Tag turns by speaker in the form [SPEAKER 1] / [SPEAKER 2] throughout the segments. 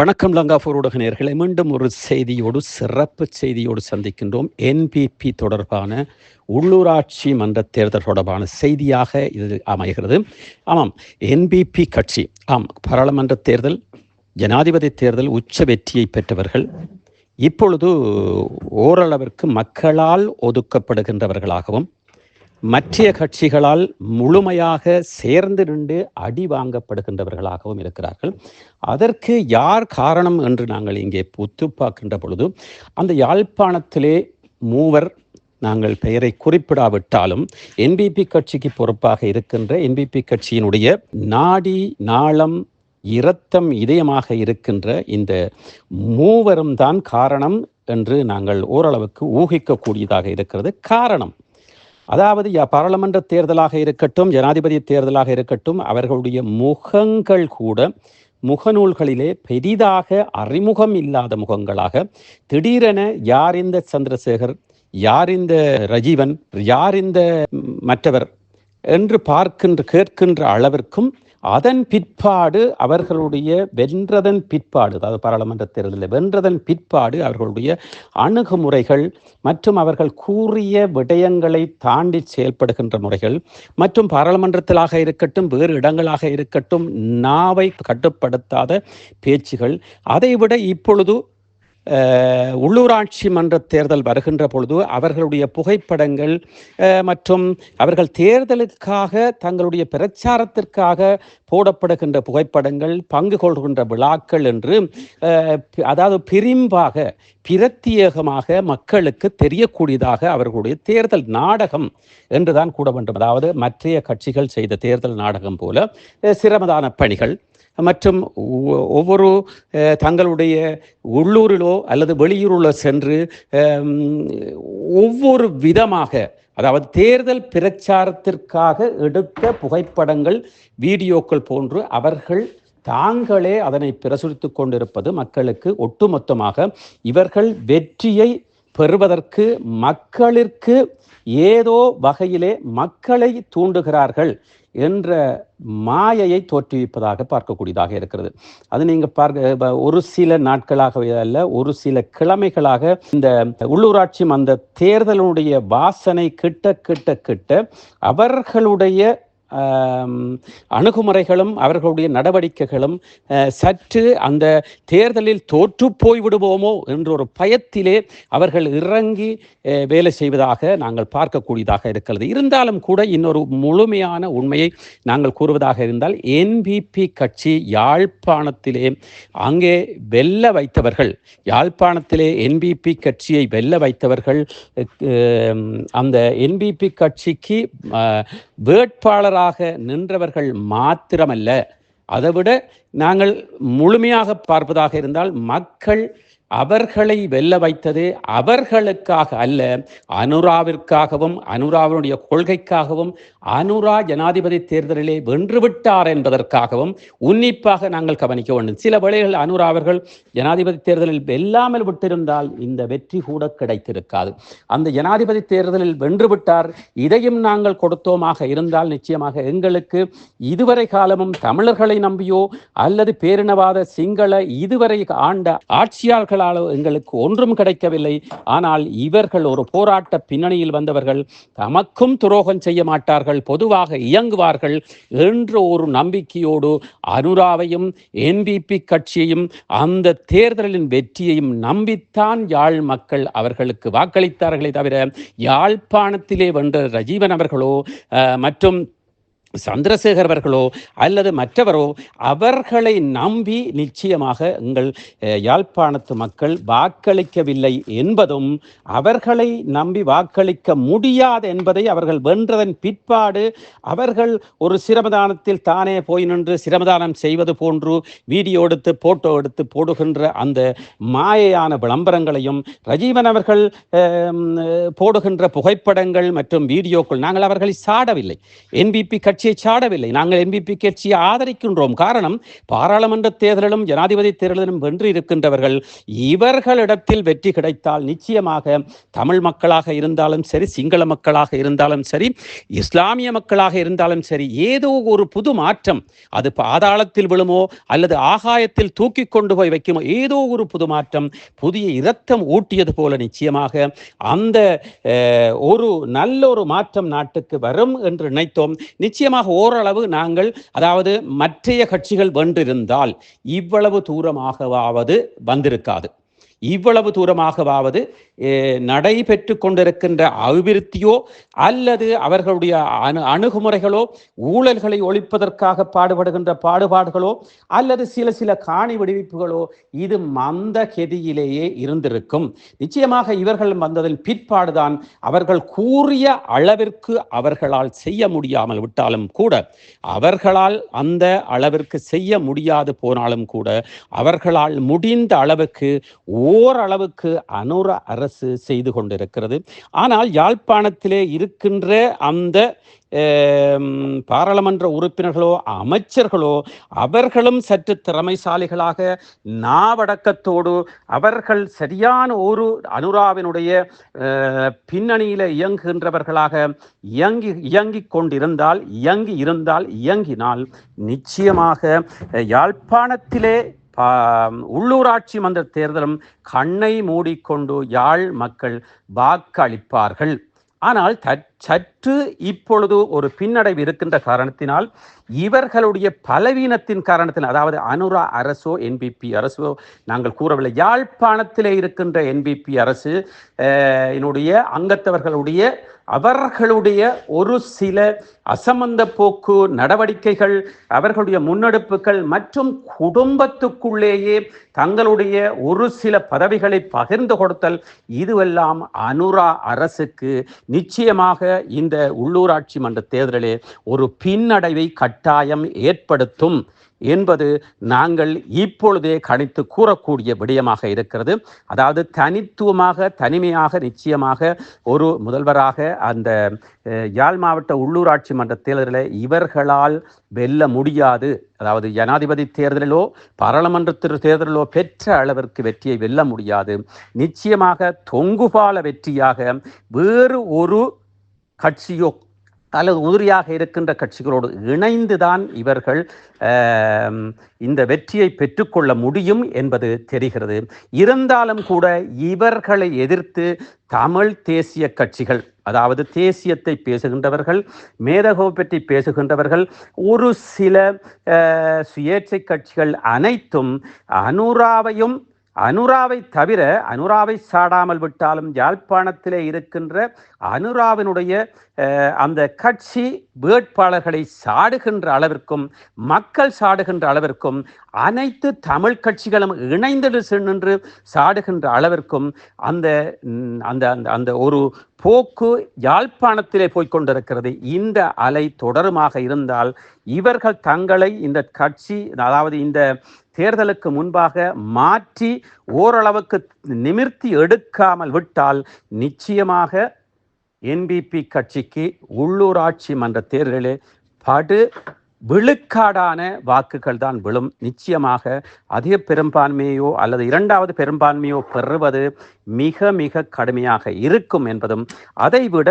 [SPEAKER 1] வணக்கம் லங்காபூர் ஊடக நேர்களை மீண்டும் ஒரு செய்தியோடு சிறப்பு செய்தியோடு சந்திக்கின்றோம். என்பிபி தொடர்பான உள்ளூராட்சி மன்ற தேர்தல் தொடர்பான செய்தியாக இது அமைகிறது. ஆமாம் என்பிபி கட்சி. ஆம் பாராளுமன்ற தேர்தல் ஜனாதிபதி தேர்தல் உச்ச வெற்றியை பெற்றவர்கள் இப்பொழுது ஓரளவிற்கு மக்களால் ஒதுக்கப்படுகின்றவர்களாகவும் மற்ற கட்சிகளால் முழுமையாக சேர்ந்து நின்று அடி வாங்கப்படுகின்றவர்களாகவும் இருக்கிறார்கள். அதற்கு யார் காரணம் என்று நாங்கள் இங்கே புத்து பார்க்கின்ற பொழுது அந்த யாழ்ப்பாணத்திலே மூவர் நாங்கள் பெயரை குறிப்பிடாவிட்டாலும் என்பிபி கட்சிக்கு பொறுப்பாக இருக்கின்ற என்பிபி கட்சியினுடைய நாடி நாளம் இரத்தம் இதயமாக இருக்கின்ற இந்த மூவரும் தான் காரணம் என்று நாங்கள் ஓரளவுக்கு ஊகிக்கக்கூடியதாக இருக்கிறது. காரணம் அதாவது யா- பாராளுமன்ற தேர்தலாக இருக்கட்டும் ஜனாதிபதி தேர்தலாக இருக்கட்டும் அவர்களுடைய முகங்கள் கூட முகநூல்களிலே பெரிதாக அறிமுகம் இல்லாத முகங்களாக திடீரென யார் இந்த சந்திரசேகர் யார் இந்த ரஜீவன் யார் இந்த மற்றவர் என்று பார்க்கின்ற கேட்கின்ற அளவிற்கும் அதன் பிற்பாடு அவர்களுடைய வென்றதன் பிற்பாடு அதாவது பாராளுமன்ற தேர்தலில் வென்றதன் பிற்பாடு அவர்களுடைய அணுகுமுறைகள் மற்றும் அவர்கள் கூறிய விடயங்களை தாண்டி செயல்படுகின்ற முறைகள் மற்றும் பாராளுமன்றத்திலாக இருக்கட்டும் வேறு இடங்களாக இருக்கட்டும் நாவை கட்டுப்படுத்தாத பேச்சுகள் அதைவிட இப்பொழுது உள்ளூராட்சி மன்ற தேர்தல் வருகின்ற பொழுது அவர்களுடைய புகைப்படங்கள் மற்றும் அவர்கள் தேர்தலுக்காக தங்களுடைய பிரச்சாரத்திற்காக போடப்படுகின்ற புகைப்படங்கள் பங்கு கொள்கின்ற விழாக்கள் என்று அதாவது பிரிம்பாக பிரத்யேகமாக மக்களுக்கு தெரியக்கூடியதாக அவர்களுடைய தேர்தல் நாடகம் என்றுதான் கூட வேண்டும் அதாவது மற்றைய கட்சிகள் செய்த தேர்தல் நாடகம் போல சிரமதான பணிகள். மற்றும் ஒ- ஒவ்வொரு தங்களுடைய உள்ளூரிலோ அல்லது வெளியூரிலோ சென்று ஒவ்வொரு விதமாக அதாவது தேர்தல் பிரச்சாரத்திற்காக எடுத்த புகைப்படங்கள் வீடியோக்கள் போன்று அவர்கள் தாங்களே அதனை பிரசுரித்துக் கொண்டிருப்பது மக்களுக்கு ஒட்டுமொத்தமாக இவர்கள் வெற்றியை பெறுவதற்கு மக்களிற்கு ஏதோ வகையிலே மக்களை தூண்டுகிறார்கள். என்ற மாயையை தோற்றுவிப்பதாக பார்க்கக்கூடியதாக இருக்கிறது. அது நீங்கள் பார்க்க ஒரு சில நாட்களாகவே அல்ல ஒரு சில கிழமைகளாக இந்த உள்ளூராட்சி அந்த தேர்தலுடைய வாசனை கிட்ட கிட்ட கிட்ட அவர்களுடைய அணுகுமுறைகளும் அவர்களுடைய நடவடிக்கைகளும் சற்று அந்த தேர்தலில் தோற்று போய் விடுவோமோ என்ற ஒரு பயத்திலே அவர்கள் இறங்கி வேலை செய்வதாக நாங்கள் பார்க்கக்கூடியதாக இருக்கிறது. இருந்தாலும் கூட இன்னொரு முழுமையான உண்மையை நாங்கள் கூறுவதாக இருந்தால் என்பிபி கட்சி யாழ்ப்பாணத்திலே அங்கே வெல்ல வைத்தவர்கள் யாழ்ப்பாணத்திலே என்பிபி கட்சியை வெல்ல வைத்தவர்கள் அந்த என்பிபி கட்சிக்கு வேட்பாளராக எதிராக நின்றவர்கள் மாத்திரமல்ல. அதைவிட நாங்கள் முழுமையாக பார்ப்பதாக இருந்தால் மக்கள் அவர்களை வெல்ல வைத்தது அவர்களுக்காக அல்ல அனுராவிற்காகவும் அனுராவினுடைய கொள்கைக்காகவும் அனுரா ஜனாதிபதி தேர்தலிலே வென்றுவிட்டார் என்பதற்காகவும் உன்னிப்பாக நாங்கள் கவனிக்க வேண்டும். சில வேளைகள் அனுரா அவர்கள் ஜனாதிபதி தேர்தலில் வெல்லாமல் விட்டிருந்தால் இந்த வெற்றி கூட கிடைத்திருக்காது. அந்த ஜனாதிபதி தேர்தலில் வென்றுவிட்டார் இதையும் நாங்கள் கொடுத்தோமாக இருந்தால் நிச்சயமாக எங்களுக்கு இதுவரை காலமும் தமிழர்களை நம்பியோ அல்லது பேரினவாத சிங்கள இதுவரை ஆண்ட ஆட்சியாளர்கள் ஆட்சியாளர்களாலோ எங்களுக்கு ஒன்றும் கிடைக்கவில்லை. ஆனால் இவர்கள் ஒரு போராட்ட பின்னணியில் வந்தவர்கள் தமக்கும் துரோகம் செய்ய மாட்டார்கள் பொதுவாக இயங்குவார்கள் என்ற ஒரு நம்பிக்கையோடு அனுராவையும் என்பிபி கட்சியையும் அந்த தேர்தலின் வெற்றியையும் நம்பித்தான் யாழ் மக்கள் அவர்களுக்கு வாக்களித்தார்களே தவிர யாழ்ப்பாணத்திலே வென்ற ரஜீவன் அவர்களோ மற்றும் சந்திரசேகர் அவர்களோ அல்லது மற்றவரோ அவர்களை நம்பி நிச்சயமாக எங்கள் யாழ்ப்பாணத்து மக்கள் வாக்களிக்கவில்லை என்பதும் அவர்களை நம்பி வாக்களிக்க முடியாது என்பதை அவர்கள் வென்றதன் பிற்பாடு அவர்கள் ஒரு சிரமதானத்தில் தானே போய் நின்று சிரமதானம் செய்வது போன்று வீடியோ எடுத்து போட்டோ எடுத்து போடுகின்ற அந்த மாயையான விளம்பரங்களையும் ரஜீவன் அவர்கள் போடுகின்ற புகைப்படங்கள் மற்றும் வீடியோக்கள் நாங்கள் அவர்களை சாடவில்லை. என்பிபி கட்சி கட்சியை சாடவில்லை. நாங்கள் என்பிபி கட்சியை ஆதரிக்கின்றோம். காரணம் பாராளுமன்ற தேர்தலிலும் ஜனாதிபதி தேர்தலிலும் வென்று இருக்கின்றவர்கள் இவர்களிடத்தில் வெற்றி கிடைத்தால் நிச்சயமாக தமிழ் மக்களாக இருந்தாலும் சரி சிங்கள மக்களாக இருந்தாலும் சரி இஸ்லாமிய மக்களாக இருந்தாலும் சரி ஏதோ ஒரு புது மாற்றம் அது பாதாளத்தில் விழுமோ அல்லது ஆகாயத்தில் தூக்கி கொண்டு போய் வைக்குமோ ஏதோ ஒரு புது மாற்றம் புதிய இரத்தம் ஊட்டியது போல நிச்சயமாக அந்த ஒரு நல்ல ஒரு மாற்றம் நாட்டுக்கு வரும் என்று நினைத்தோம். நிச்சயமாக ஓரளவு நாங்கள் அதாவது மற்றைய கட்சிகள் வென்றிருந்தால் இவ்வளவு தூரமாகவாவது வந்திருக்காது. இவ்வளவு தூரமாகவாவது நடைபெற்று கொண்டிருக்கின்ற அபிவிருத்தியோ அல்லது அவர்களுடைய அணு அணுகுமுறைகளோ ஊழல்களை ஒழிப்பதற்காக பாடுபடுகின்ற பாடுபாடுகளோ அல்லது சில சில காணி விடுவிப்புகளோ இது மந்த கெதியிலேயே இருந்திருக்கும். நிச்சயமாக இவர்கள் வந்ததன் பிற்பாடுதான் அவர்கள் கூறிய அளவிற்கு அவர்களால் செய்ய முடியாமல் விட்டாலும் கூட அவர்களால் அந்த அளவிற்கு செய்ய முடியாது போனாலும் கூட அவர்களால் முடிந்த அளவுக்கு ஓரளவுக்கு அனுர அரசு செய்து கொண்டிருக்கிறது. ஆனால் யாழ்ப்பாணத்திலே இருக்கின்ற அந்த பாராளுமன்ற உறுப்பினர்களோ அமைச்சர்களோ அவர்களும் சற்று திறமைசாலிகளாக நாவடக்கத்தோடு அவர்கள் சரியான ஒரு அனுராவினுடைய பின்னணியில் இயங்குகின்றவர்களாக இயங்கி இயங்கிக் கொண்டிருந்தால் இயங்கி இருந்தால் இயங்கினால் நிச்சயமாக யாழ்ப்பாணத்திலே உள்ளூராட்சி மன்ற தேர்தலும் கண்ணை மூடிக்கொண்டு யாழ் மக்கள் வாக்களிப்பார்கள். ஆனால் தற்- சற்று இப்பொழுது ஒரு பின்னடைவு இருக்கின்ற காரணத்தினால் இவர்களுடைய பலவீனத்தின் காரணத்தினால் அதாவது அனுரா அரசோ என்பிபி அரசோ நாங்கள் கூறவில்லை யாழ்ப்பாணத்திலே இருக்கின்ற என்பிபி அரசு என்னுடைய அங்கத்தவர்களுடைய அவர்களுடைய ஒரு சில அசமந்த போக்கு நடவடிக்கைகள் அவர்களுடைய முன்னெடுப்புகள் மற்றும் குடும்பத்துக்குள்ளேயே தங்களுடைய ஒரு சில பதவிகளை பகிர்ந்து கொடுத்தல் இதுவெல்லாம் அனுரா அரசுக்கு நிச்சயமாக இந்த உள்ளூராட்சி மன்ற தேர்தலிலே ஒரு பின்னடைவை கட்டாயம் ஏற்படுத்தும் என்பது நாங்கள் இப்பொழுதே கணித்து கூறக்கூடிய விடயமாக இருக்கிறது. அதாவது தனித்துவமாக தனிமையாக நிச்சயமாக ஒரு முதல்வராக அந்த யாழ் மாவட்ட உள்ளூராட்சி மன்ற தேர்தலில் இவர்களால் வெல்ல முடியாது. அதாவது ஜனாதிபதி தேர்தலிலோ பாராளுமன்ற தேர்தலிலோ பெற்ற அளவிற்கு வெற்றியை வெல்ல முடியாது. நிச்சயமாக தொங்குபால வெற்றியாக வேறு ஒரு கட்சியோ அல்லது உதிரியாக இருக்கின்ற கட்சிகளோடு இணைந்துதான் இவர்கள் இந்த வெற்றியை பெற்றுக்கொள்ள முடியும் என்பது தெரிகிறது. இருந்தாலும் கூட இவர்களை எதிர்த்து தமிழ் தேசிய கட்சிகள் அதாவது தேசியத்தை பேசுகின்றவர்கள் மேதகோ பற்றி பேசுகின்றவர்கள் ஒரு சில சுயேட்சை கட்சிகள் அனைத்தும் அனுராவையும் அனுராவை தவிர அனுராவை சாடாமல் விட்டாலும் யாழ்ப்பாணத்திலே இருக்கின்ற அனுராவினுடைய அந்த கட்சி வேட்பாளர்களை சாடுகின்ற அளவிற்கும் மக்கள் சாடுகின்ற அளவிற்கும் அனைத்து தமிழ் கட்சிகளும் இணைந்து நின்று சாடுகின்ற அளவிற்கும் அந்த அந்த அந்த அந்த ஒரு போக்கு யாழ்ப்பாணத்திலே போய்க் கொண்டிருக்கிறது. இந்த அலை தொடருமாக இருந்தால் இவர்கள் தங்களை இந்த கட்சி அதாவது இந்த தேர்தலுக்கு முன்பாக மாற்றி ஓரளவுக்கு நிமிர்த்தி எடுக்காமல் விட்டால் நிச்சயமாக என்பிபி கட்சிக்கு உள்ளூராட்சி மன்ற தேர்தலில் படு விழுக்காடான வாக்குகள் தான் விழும். நிச்சயமாக அதிக பெரும்பான்மையோ அல்லது இரண்டாவது பெரும்பான்மையோ பெறுவது மிக மிக கடுமையாக இருக்கும் என்பதும் அதைவிட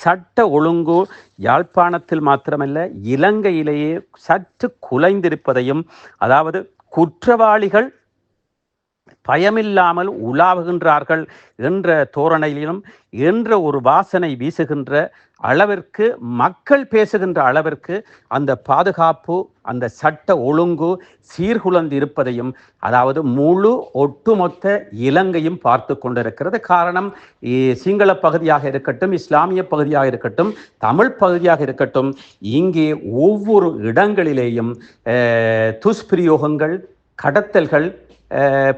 [SPEAKER 1] சட்ட ஒழுங்கு யாழ்ப்பாணத்தில் மாத்திரமல்ல இலங்கையிலேயே சற்று குலைந்திருப்பதையும் அதாவது குற்றவாளிகள் பயமில்லாமல் உலாவுகின்றார்கள் என்ற தோரணையிலும் என்ற ஒரு வாசனை வீசுகின்ற அளவிற்கு மக்கள் பேசுகின்ற அளவிற்கு அந்த பாதுகாப்பு அந்த சட்ட ஒழுங்கு சீர்குலைந்து இருப்பதையும் அதாவது முழு ஒட்டுமொத்த இலங்கையும் பார்த்து கொண்டிருக்கிறது. காரணம் சிங்கள பகுதியாக இருக்கட்டும் இஸ்லாமிய பகுதியாக இருக்கட்டும் தமிழ் பகுதியாக இருக்கட்டும் இங்கே ஒவ்வொரு இடங்களிலேயும் துஷ்பிரயோகங்கள் கடத்தல்கள்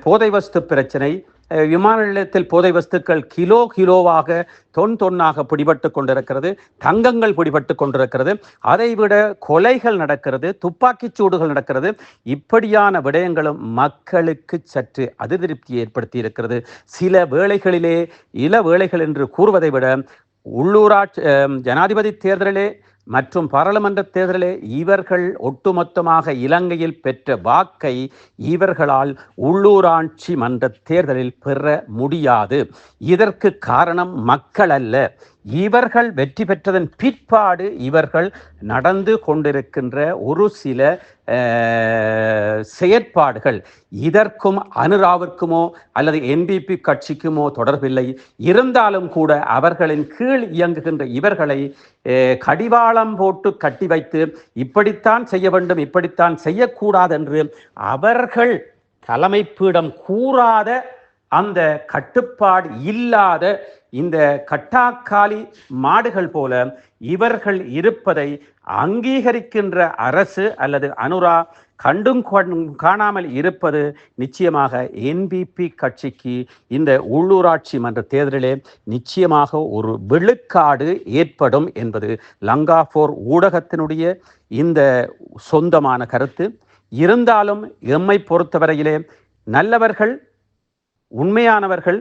[SPEAKER 1] போதை வஸ்து பிரச்சனை விமான நிலையத்தில் போதை வஸ்துக்கள் கிலோ கிலோவாக தொன் தொன்னாக பிடிபட்டு கொண்டிருக்கிறது தங்கங்கள் பிடிபட்டு கொண்டிருக்கிறது அதைவிட கொலைகள் நடக்கிறது துப்பாக்கிச் சூடுகள் நடக்கிறது. இப்படியான விடயங்களும் மக்களுக்கு சற்று அதிருப்தியை ஏற்படுத்தி இருக்கிறது சில வேளைகளிலே இள வேளைகள் என்று கூறுவதை விட உள்ளூராட்சி ஜனாதிபதி தேர்தலிலே மற்றும் பாராளுமன்ற தேர்தலில் இவர்கள் ஒட்டுமொத்தமாக இலங்கையில் பெற்ற வாக்கை இவர்களால் உள்ளூராட்சி மன்ற தேர்தலில் பெற முடியாது. இதற்கு காரணம் மக்கள் அல்ல. இவர்கள் வெற்றி பெற்றதன் பிற்பாடு இவர்கள் நடந்து கொண்டிருக்கின்ற ஒரு சில செயற்பாடுகள். இதற்கும் அனுராவிற்குமோ அல்லது என்பிபி கட்சிக்குமோ தொடர்பில்லை. இருந்தாலும் கூட அவர்களின் கீழ் இயங்குகின்ற இவர்களை கடிவாளம் போட்டு கட்டி வைத்து இப்படித்தான் செய்ய வேண்டும் இப்படித்தான் செய்யக்கூடாது என்று அவர்கள் தலைமைப்பீடம் கூறாத அந்த கட்டுப்பாடு இல்லாத இந்த கட்டாக்காலி மாடுகள் போல இவர்கள் இருப்பதை அங்கீகரிக்கின்ற அரசு அல்லது அனுரா கண்டும் காணாமல் இருப்பது நிச்சயமாக என்பிபி கட்சிக்கு இந்த உள்ளூராட்சி மன்ற தேர்தலிலே நிச்சயமாக ஒரு விழுக்காடு ஏற்படும் என்பது லங்காபோர் ஊடகத்தினுடைய இந்த சொந்தமான கருத்து. இருந்தாலும் எம்மை பொறுத்தவரையிலே நல்லவர்கள் உண்மையானவர்கள்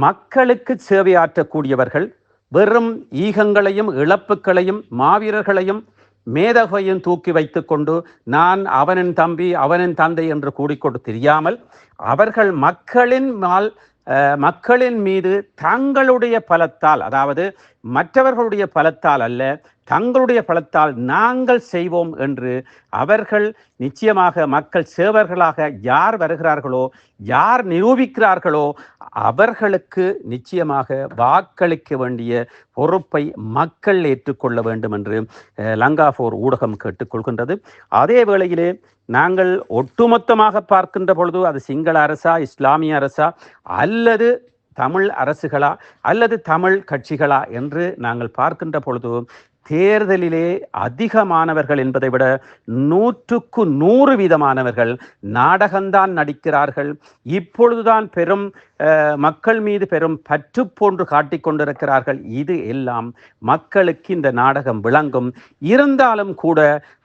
[SPEAKER 1] மக்களுக்கு சேவையாற்றக்கூடியவர்கள் வெறும் ஈகங்களையும் இழப்புகளையும் மாவீரர்களையும் மேதகையும் தூக்கி வைத்துக்கொண்டு நான் அவனின் தம்பி அவனின் தந்தை என்று கூடிக்கொண்டு தெரியாமல் அவர்கள் மக்களின் மால் மக்களின் மீது தங்களுடைய பலத்தால் அதாவது மற்றவர்களுடைய பலத்தால் அல்ல தங்களுடைய பலத்தால் நாங்கள் செய்வோம் என்று அவர்கள் நிச்சயமாக மக்கள் சேவர்களாக யார் வருகிறார்களோ யார் நிரூபிக்கிறார்களோ அவர்களுக்கு நிச்சயமாக வாக்களிக்க வேண்டிய பொறுப்பை மக்கள் ஏற்றுக்கொள்ள வேண்டும் என்று லங்காபோர் ஊடகம் கேட்டுக்கொள்கின்றது. அதே வேளையிலே நாங்கள் ஒட்டுமொத்தமாக பார்க்கின்ற பொழுது அது சிங்கள அரசா இஸ்லாமிய அரசா அல்லது தமிழ் அரசுகளா அல்லது தமிழ் கட்சிகளா என்று நாங்கள் பார்க்கின்ற பொழுது தேர்தலிலே அதிகமானவர்கள் என்பதை விட நூற்றுக்கு நூறு வீதமானவர்கள் நாடகம்தான் நடிக்கிறார்கள். இப்பொழுதுதான் பெரும் மக்கள் மீது பெரும் பற்று போன்று காட்டிக்கொண்டிருக்கிறார்கள் இது எல்லாம் மக்களுக்கு இந்த நாடகம் விளங்கும். இருந்தாலும் கூட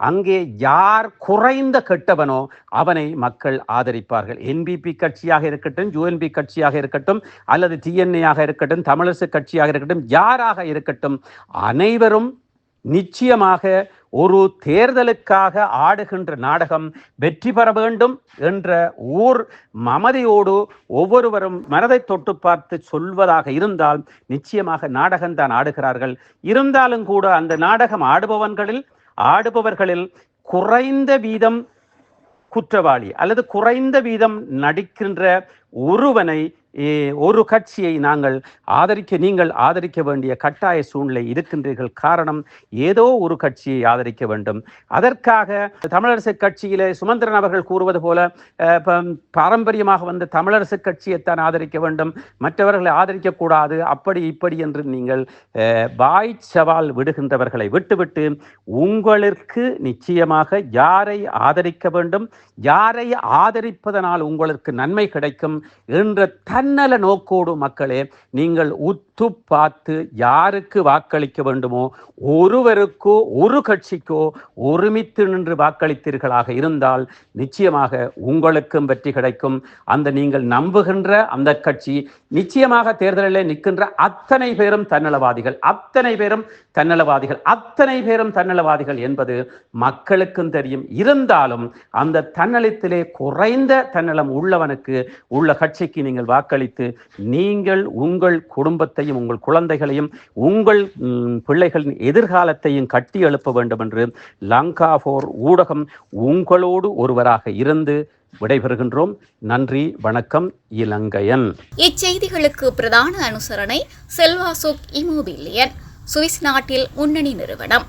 [SPEAKER 1] அங்கே யார் குறைந்த கெட்டவனோ அவனை மக்கள் ஆதரிப்பார்கள். என்பிபி கட்சியாக இருக்கட்டும் யூஎன்பி கட்சியாக இருக்கட்டும் அல்லது டிஎன்ஏ ஆக இருக்கட்டும் தமிழரசு கட்சியாக இருக்கட்டும் யாராக இருக்கட்டும் அனைவரும் நிச்சயமாக ஒரு தேர்தலுக்காக ஆடுகின்ற நாடகம் வெற்றி பெற வேண்டும் என்ற ஊர் மமதையோடு ஒவ்வொருவரும் மனதை தொட்டு பார்த்து சொல்வதாக இருந்தால் நிச்சயமாக நாடகம்தான் ஆடுகிறார்கள். இருந்தாலும் கூட அந்த நாடகம் ஆடுபவன்களில் ஆடுபவர்களில் குறைந்த வீதம் குற்றவாளி அல்லது குறைந்த வீதம் நடிக்கின்ற ஒருவனை ஒரு கட்சியை நாங்கள் ஆதரிக்க நீங்கள் ஆதரிக்க வேண்டிய கட்டாய சூழ்நிலை இருக்கின்றீர்கள். காரணம் ஏதோ ஒரு கட்சியை ஆதரிக்க வேண்டும். அதற்காக தமிழரசு கட்சியிலே சுமந்திரன் அவர்கள் கூறுவது போல பாரம்பரியமாக வந்த தமிழரசு கட்சியைத்தான் ஆதரிக்க வேண்டும். மற்றவர்களை ஆதரிக்கக்கூடாது. அப்படி இப்படி என்று நீங்கள் பாய் சவால் விடுகின்றவர்களை விட்டுவிட்டு உங்களுக்கு நிச்சயமாக யாரை ஆதரிக்க வேண்டும்? யாரை ஆதரிப்பதனால் உங்களுக்கு நன்மை கிடைக்கும்? என்ற தன்னல நோக்கோடு மக்களே நீங்கள் உத்து பார்த்து யாருக்கு வாக்களிக்க வேண்டுமோ ஒருவருக்கோ ஒரு கட்சிக்கோ ஒருமித்து நின்று வாக்களித்தீர்களாக இருந்தால் நிச்சயமாக உங்களுக்கும் வெற்றி கிடைக்கும். அந்த நீங்கள் நம்புகின்ற அந்த கட்சி நிச்சயமாக தேர்தலில் நிற்கின்ற அத்தனை பேரும் தன்னலவாதிகள். அத்தனை பேரும் தன்னலவாதிகள். அத்தனை பேரும் தன்னலவாதிகள் என்பது மக்களுக்கும் தெரியும். இருந்தாலும் அந்த தன்னலத்திலே குறைந்த தன்னலம் உள்ளவனுக்கு உள்ள கட்சிக்கு நீங்கள் வாக்கு வாக்களித்து நீங்கள் உங்கள் குடும்பத்தையும் உங்கள் குழந்தைகளையும் உங்கள் பிள்ளைகளின் எதிர்காலத்தையும் கட்டி எழுப்ப வேண்டும் என்று லங்கா போர் ஊடகம் உங்களோடு ஒருவராக இருந்து விடைபெறுகின்றோம். நன்றி வணக்கம் இலங்கையன்.
[SPEAKER 2] இச்செய்திகளுக்கு பிரதான அனுசரணை செல்வாசோக் இமோபிலியன் சுவிஸ் நாட்டில் முன்னணி நிறுவனம்.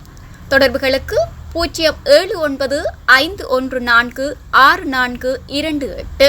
[SPEAKER 2] தொடர்புகளுக்கு பூஜ்ஜியம் ஏழு ஒன்பது ஐந்து ஒன்று நான்கு ஆறு நான்கு இரண்டு எட்டு.